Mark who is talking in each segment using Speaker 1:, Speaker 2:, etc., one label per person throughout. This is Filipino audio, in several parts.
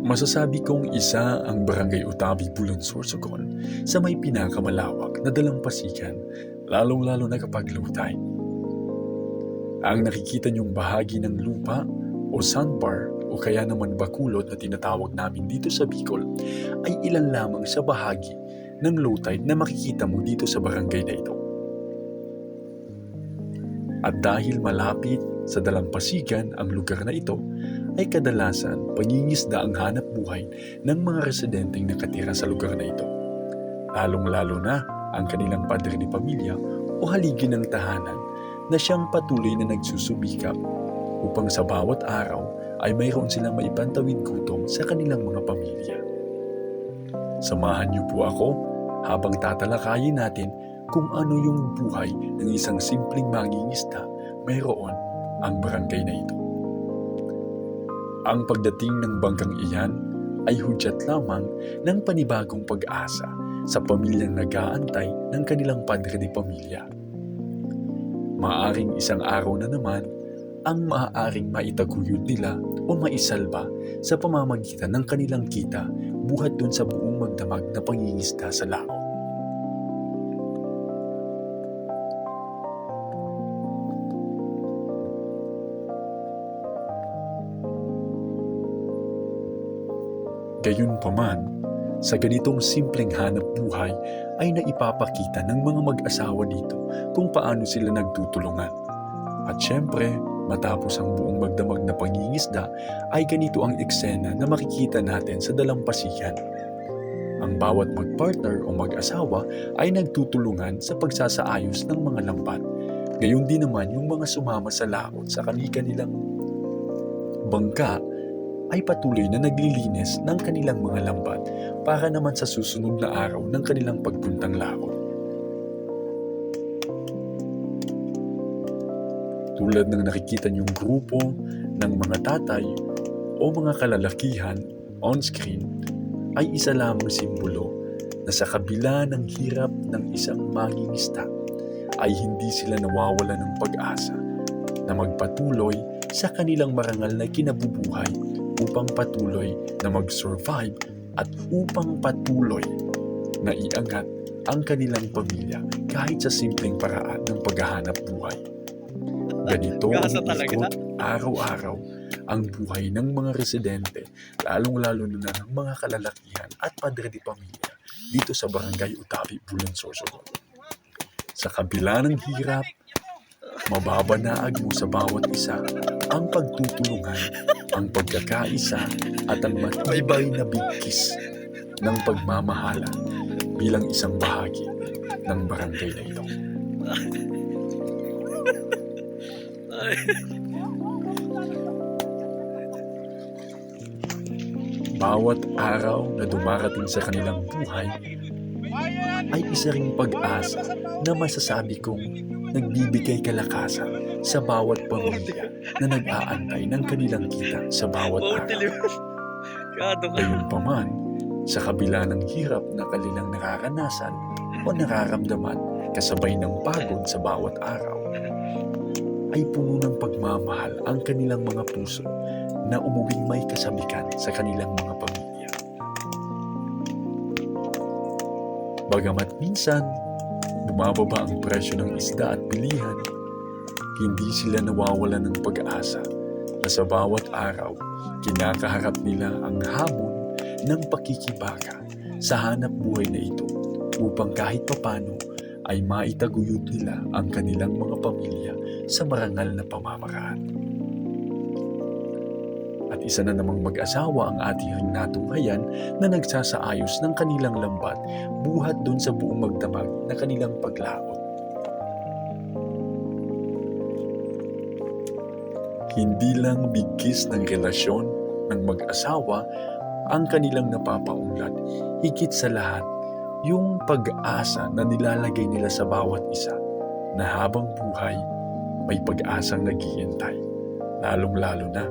Speaker 1: Masasabi kong isa ang Barangay Utabi, Bulan, Sorsogon sa may pinakamalawak na dalampasigan, lalong-lalo na kapag low tide. Ang nakikita niyong bahagi ng lupa o sandbar o kaya naman bakulot na tinatawag namin dito sa Bicol ay ilan lamang sa bahagi ng low tide na makikita mo dito sa barangay na ito. At dahil malapit sa dalampasigan ang lugar na ito, ay kadalasan pangingisda ang hanap buhay ng mga residenteng nakatira sa lugar na ito. Lalong-lalo na ang kanilang padre ni pamilya o haligi ng tahanan na siyang patuloy na nagsusubikap upang sa bawat araw ay mayroon silang maipantawid gutom sa kanilang mga pamilya. Samahan niyo po ako habang tatalakayin natin kung ano yung buhay ng isang simpleng mangingisda mayroon ang barangay na ito. Ang pagdating ng bangkang iyan ay hudyat lamang ng panibagong pag-asa sa pamilyang nag-aantay ng kanilang padre de pamilya. Maaring isang araw na naman ang maaaring maitaguyod nila o maisalba sa pamamagitan ng kanilang kita buhat dun sa buong magdamag na pangingisda sa laot. Gayunpaman, sa ganitong simpleng hanap buhay ay naipapakita ng mga mag-asawa dito kung paano sila nagtutulungan. At syempre, matapos ang buong magdamag na pangingisda ay ganito ang eksena na makikita natin sa dalampasigan. Ang bawat magpartner o mag-asawa ay nagtutulungan sa pagsasaayos ng mga lambat. Gayon din naman yung mga sumama sa laot sa kanilang bangka ay patuloy na naglilinis ng kanilang mga lambat para naman sa susunod na araw ng kanilang pagpuntang laot. Tulad ng nakikita niyong grupo ng mga tatay o mga kalalakihan on screen ay isa lamang simbolo na sa kabila ng hirap ng isang mangingista ay hindi sila nawawala ng pag-asa na magpatuloy sa kanilang marangal na kinabubuhay upang patuloy na mag-survive at upang patuloy na iangat ang kanilang pamilya kahit sa simpleng paraan ng paghahanap buhay. Ganito ang ikot araw-araw ang buhay ng mga residente, lalong-lalo na ng mga kalalakihan at padre di pamilya dito sa Barangay Utabi, Bulan, Sorsogon. Sa kabila ng hirap, mababanaag mo sa bawat isa ang pagtutulungan, ang pagkakaisa at ang matibay na bigkis ng pagmamahala bilang isang bahagi ng barangay na ito. Bawat araw na dumarating sa kanilang buhay ay isa ring pag-asa na masasabi kong nagbibigay kalakasan sa bawat pamilya na nag-aantay ng kanilang kita sa bawat araw. Gayunpaman, sa kabila ng hirap na kanilang nararanasan o nararamdaman kasabay ng pagod sa bawat araw, ay puno ng pagmamahal ang kanilang mga puso na umuwing may kasabikan sa kanilang mga pamilya. Bagamat minsan, bumababa ang presyo ng isda at bilihan, hindi sila nawawala ng pag-asa na sa bawat araw, kinakaharap nila ang hamon ng pakikibaka sa hanap buhay na ito upang kahit papano ay maitaguyod nila ang kanilang mga pamilya sa marangal na pamamaraan. At isa na namang mag-asawa ang ating natunghayan na nagsasaayos ng kanilang lambat buhat doon sa buong magdamag na kanilang paglaot. Hindi lang bigkis ng relasyon ng mag-asawa ang kanilang napapaunlad, higit sa lahat yung pag-asa na nilalagay nila sa bawat isa na habang buhay may pag-asang naghihintay, lalong-lalo na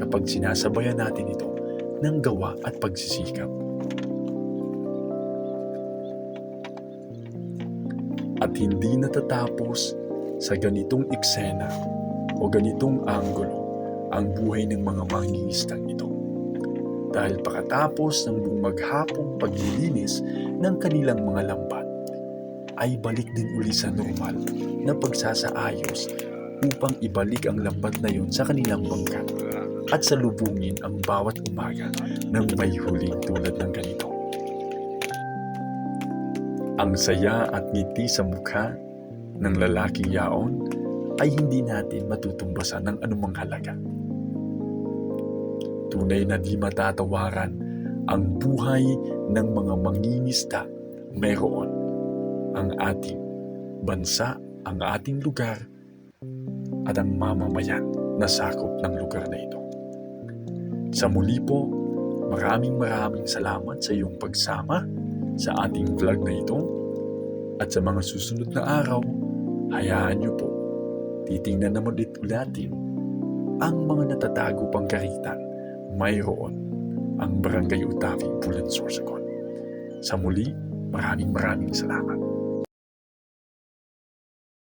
Speaker 1: kapag sinasabayan natin ito ng gawa at pagsisikap. At hindi natatapos sa ganitong eksena o ganitong anggulo ang buhay ng mga mangingisdang ito. Dahil pakatapos ng buong maghapong paglilinis ng kanilang mga lambat, ay balik din uli sa normal na pagsasaayos upang ibalik ang lambat na yun sa kanilang bangka at salubungin ang bawat umaga ng may huling tulad ng ganito. Ang saya at ngiti sa mukha ng lalaking yaon ay hindi natin matutumbasan ng anumang halaga. Tunay na di matatawaran ang buhay ng mga mangingisda mayroon ang ating bansa, ang ating lugar, at ang mamamayan na sakop ng lugar na ito. Sa muli po, maraming maraming salamat sa iyong pagsama sa ating vlog na ito at sa mga susunod na araw, hayaan niyo po, titingnan naman ulit natin ang mga natatago pang karitan mayroon ang Barangay Utavi, Bulan Sorsogon. Sa muli, maraming maraming salamat.